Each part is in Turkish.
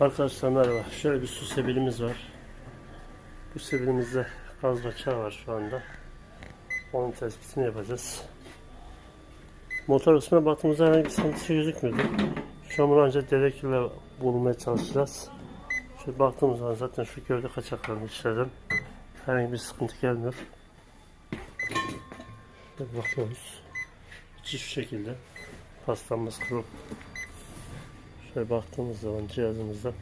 Arkadaşlar merhaba. Şöyle bir su sebilimiz var. Bu sebilimizde gaz bıçağı var şu anda. Onun tespitini yapacağız. Motor ısına baktığımızda herhangi bir sıkıntısı gözükmüyordu. Şu an bunu ancak dedektifle bulmaya çalışacağız. Şöyle baktığımız zaman zaten şu gövde kaçaklarını içlerden herhangi bir sıkıntı gelmiyor. Şöyle bakıyoruz. İçi şu şekilde. Paslanmaz krom. Şöyle baktığımız zaman cihazımızda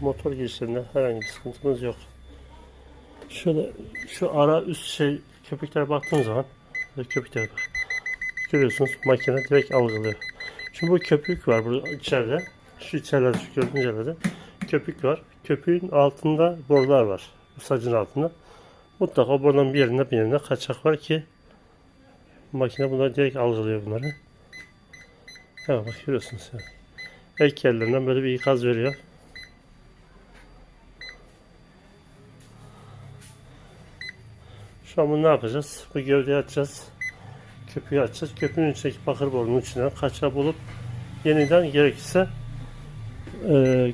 motor girişlerinde herhangi bir sıkıntımız yok. Şöyle şu ara üst şey köpüklere baktığım zaman köpüklere bak. Görüyorsunuz makine direkt algılıyor. Şimdi bu köpük var burada içeride. Şu içeride şu gördüğünüz yerlerde köpük var. Köpüğün altında borular var. Bu sacın altında. Mutlaka buradan bir yerinde bir yerinde kaçak var ki makine bunları direkt algılıyor bunları. Evet bak görüyorsunuz. Ek yerlerinden böyle bir ikaz veriyor. Şu an bunu ne yapacağız? Bu gövdeyi açacağız. Köpüğü açacağız. Köpüğün içindeki bakır borunun içinden kaçağı bulup yeniden gerekirse e,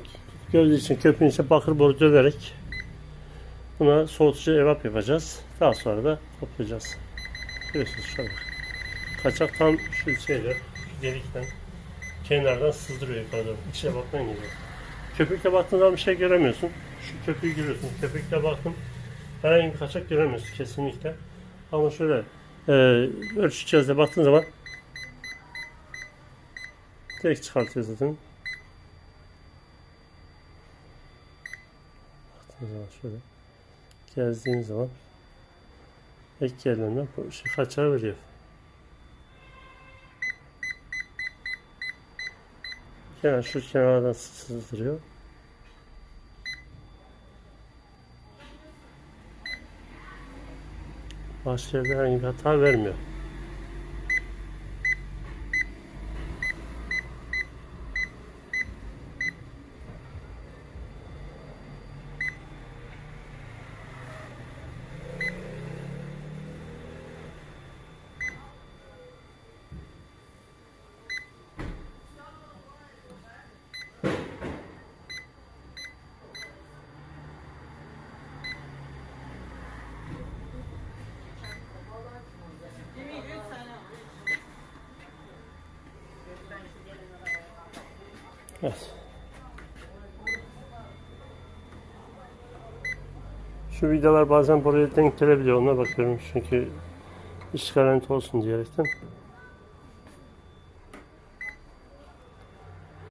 gövde için köpüğün içine bakır boru dönerek buna soğutucu evap yapacağız. Daha sonra da toplayacağız. Görüyorsunuz şu an. Kaçak tam şu şeyle, şu delikten kenardan sızdırıyor yukarı doğru. İçine bakman gibi. Köpükle baktığın zaman bir şey göremiyorsun. Şu köpüğü görüyorsun. Köpükle baktın herhangi bir kaçak göremiyorsun kesinlikle. Ama şöyle e, ölçü cihazla baktığın zaman direkt çıkartıyor zaten. Baktığın zaman şöyle gezdiğin zaman ek yerlerinden şey kaçağı veriyor. Kenar şu kenardan sızdırıyor. Başka herhangi bir hata vermiyor. Evet. Şu vidalar bazen buraya denk gelebiliyor. Ona bakıyorum çünkü iş garanti olsun diyerekten.